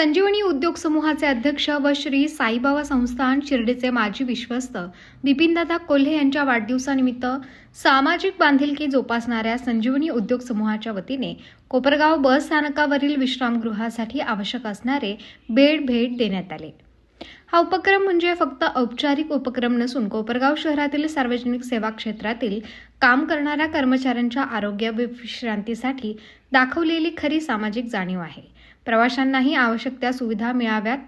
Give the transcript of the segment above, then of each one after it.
संजीवनी उद्योग समूहाचे अध्यक्ष व श्री साईबाबा संस्थान शिर्डीचे माजी विश्वस्त बिपिनदादा कोल्हे यांच्या वाढदिवसानिमित्त सामाजिक बांधिलकी जोपासणाऱ्या संजीवनी उद्योग समूहाच्या वतीने कोपरगाव बस स्थानकावरील विश्रामगृहासाठी आवश्यक असणारे बेड भेट देण्यात आले. हा उपक्रम म्हणजे फक्त औपचारिक उपक्रम नसून कोपरगाव शहरातील सार्वजनिक सेवा क्षेत्रातील काम करणाऱ्या कर्मचाऱ्यांच्या आरोग्य विश्रांतीसाठी दाखवलेली खरी सामाजिक जाणीव आहे. प्रवाशांनाही आवश्यक त्या सुविधा मिळाव्यात.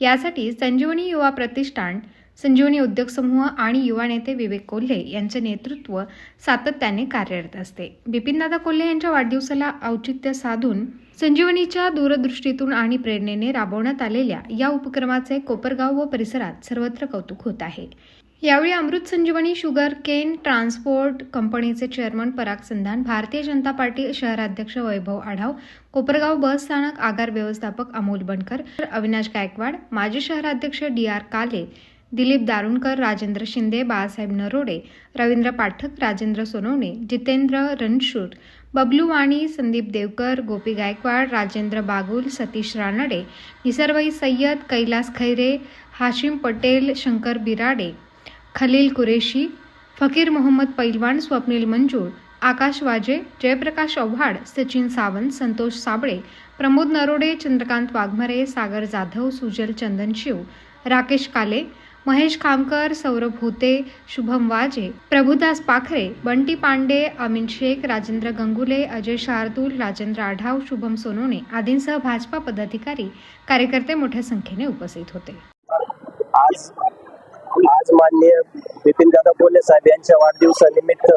यासाठी संजीवनी युवा प्रतिष्ठान संजीवनी उद्योग समूह आणि युवा नेते विवेक कोल्हे यांचे नेतृत्व सातत्याने कार्यरत असते. बिपिनदादा कोल्हे यांच्या वाढदिवसाला औचित्य साधून संजीवनीच्या दूरदृष्टीतून आणि प्रेरणेने राबवण्यात आलेल्या या उपक्रमाचे कोपरगाव व परिसरात सर्वत्र कौतुक होत आहे. यावेळी Amrut Sanjivani sugar cane transport कंपनीचे चेअरमन पराग संधान भारतीय जनता पार्टी शहराध्यक्ष वैभव आढाव कोपरगाव बस स्थानक आगार व्यवस्थापक अमोल बनकर अविनाश गायकवाड माजी शहराध्यक्ष डी आर काले दिलीप दारुणकर राजेंद्र शिंदे बाळासाहेब नरोडे रवींद्र पाठक राजेंद्र सोनवणे जितेंद्र रणशूर बबलू वाणी संदीप देवकर गोपी गायकवाड राजेंद्र बागुल सतीश रानडे निसर्वई सय्यद कैलास खैरे हाशिम पटेल शंकर बिराडे खलील कुरेशी फकीर मोहम्मद पैलवान स्वप्नील मंजूळ आकाश वाजे जयप्रकाश आव्हाड सचिन सावंत संतोष साबळे प्रमोद नरोडे चंद्रकांत वाघमरे सागर जाधव सुजल चंदन शिव राकेश काले महेश खामकर सौरभ होते शुभम वाजे प्रभुदास पाखरे बंटी पांडे अमीन शेख राजेंद्र गंगुले अजय शार्दूल राजेंद्र आढाव शुभम सोनोने आदींसह भाजपा पदाधिकारी कार्यकर्ते मोठ्या संख्येने उपस्थित होते. आज आज माननीय बिपिनदादा बोले साहेब यांच्या वाढदिवसानिमित्त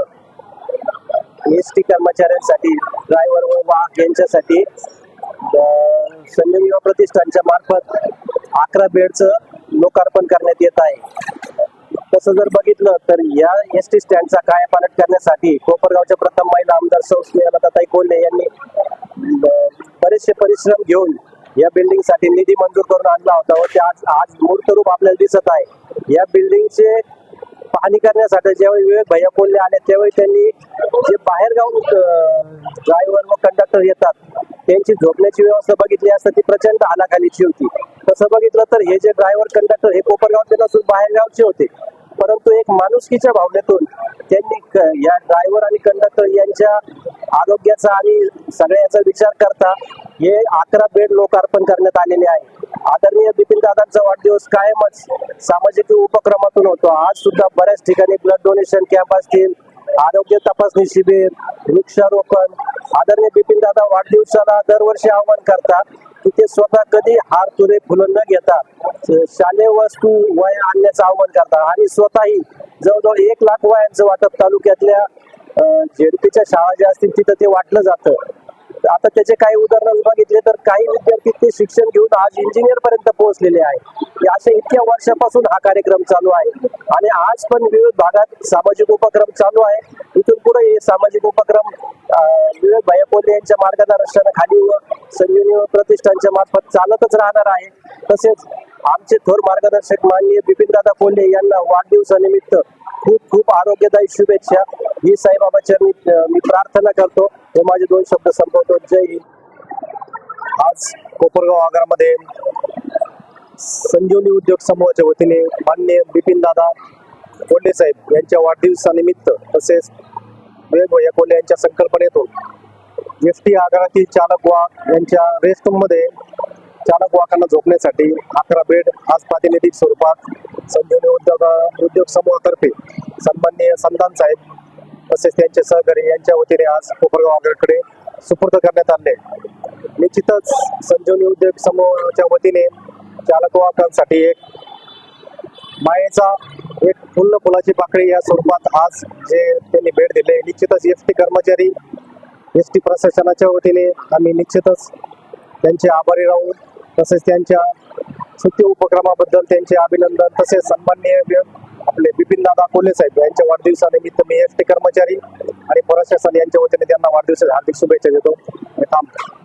एस टी कर्मचाऱ्यांसाठी ड्रायव्हर व वाहक यांच्यासाठी संयम युवा प्रतिष्ठानच्या मार्फत अकरा बेडचं लोकार्पण करण्यात येत आहे. तसं जर बघितलं तर या एस टी स्टँडचा कायापालट करण्यासाठी कोपरगावच्या प्रथम महिला आमदार सौ स्नेहलताताई कोल्हे यांनी बरेचसे परिश्रम घेऊन या बिल्डिंगसाठी निधी मंजूर करून आणला होता व ते आज आज मूर्त रूप आपल्याला दिसत आहे. या बिल्डिंगचे पाहणी करण्यासाठी ज्यावेळी विवेक भैया कोल्हे आले त्यावेळी त्यांनी जे बाहेर गाऊन ड्रायव्हर व कंडक्टर येतात त्यांची झोपण्याची व्यवस्था बघितली असता ती प्रचंड हालाखालीची होती. तसं बघितलं तर हे जे ड्रायव्हर कंडक्टर हे कोपरगावचे नसून बाहेर गावचे होते. परंतु एक माणुसकीच्या भावनेतून त्यांनी या ड्रायव्हर आणि कंडक्टर यांच्या आरोग्याचा आणि सगळ्याचा विचार करता हे अकरा बेड लोकार्पण करण्यात आलेले आहे. आदरणीय बिपिन दादांचा वाढदिवस कायमच सामाजिक उपक्रमातून होतो. आज सुद्धा बऱ्याच ठिकाणी ब्लड डोनेशन कॅम्प असतील आरोग्य तपासणी शिबिर वृक्षारोपण. आदरणीय बिपिन दादा वाढदिवसाला दरवर्षी आवाहन करतात की ते स्वतः कधी हार तुरे फुलं न घेता शालेय वस्तू वय आणण्याचं आवाहन करतात. आणि स्वतःही जवळजवळ एक लाख वयांचं वाटप तालुक्यातल्या झेडपीच्या शाळा ज्या असतील तिथं ते वाटलं जातं. आता त्याचे काही उदाहरण बघितले तर काही विद्यार्थी ते शिक्षण घेऊन आज इंजिनियर पर्यंत पोहोचलेले आहे असे अशा इतक्या वर्षापासून हा कार्यक्रम चालू आहे. आणि आज पण विविध भागात सामाजिक उपक्रम चालू आहे. इथून पुढे हे सामाजिक उपक्रम विवेक भाई यांच्या मार्गदर्शनाखाली व संजीवनी प्रतिष्ठानच्या मार्फत चालतच राहणार आहे. तसेच आमचे थोर मार्गदर्शक माननीय बिपिनदादा कोल्हे यांना वाढदिवसानिमित्त खूप खूप आरोग्यदायी शुभेच्छा. ही साईबाबाच्या मी प्रार्थना करतो. हे माझे दोन शब्द संपवतो. जय हिंद. आज कोपरगाव आगारामध्ये संजीवनी उद्योग समूहाच्या वतीने मान्य बिपिन दादा कोल्हे साहेब यांच्या वाढदिवसानिमित्त तसेच वेगवेगळ्या कोल्हे यांच्या संकल्पनेतून एस टी आगारातील चालक वाहक यांच्या रेस्ट चालक वाहकांना झोपण्यासाठी अकरा बेड आज प्रातिनिधिक स्वरूपात संजीवनी उद्योग उद्योग समूहातर्फे सन्माननीय संतान साहेब तसेच त्यांचे सहकारी यांच्या वतीने आज कोपरगाव आगाराकडे सुपूर्द करण्यात आले निश्चितच संजीवनी उद्योग समूहाच्या वतीने चालक वाहकांसाठी एक मायेचा एक फुल्ल फुलाची पाकळी या स्वरूपात आज जे त्यांनी भेट दिले निश्चितच एस टी कर्मचारी एस टी प्रशासनाच्या वतीने आम्ही निश्चितच त्यांचे आभारी राहू. तसेच त्यांच्या सुट्टी उपक्रमाबद्दल त्यांचे अभिनंदन तसेच सन्माननीय व्य- बिपिन दादा कोल्हे साहेब यांच्या वाढदिवसानिमित्त मी एस टी कर्मचारी आणि प्रशासन यांच्या वतीने त्यांना वाढदिवसाच्या हार्दिक शुभेच्छा देतो. थांबतो.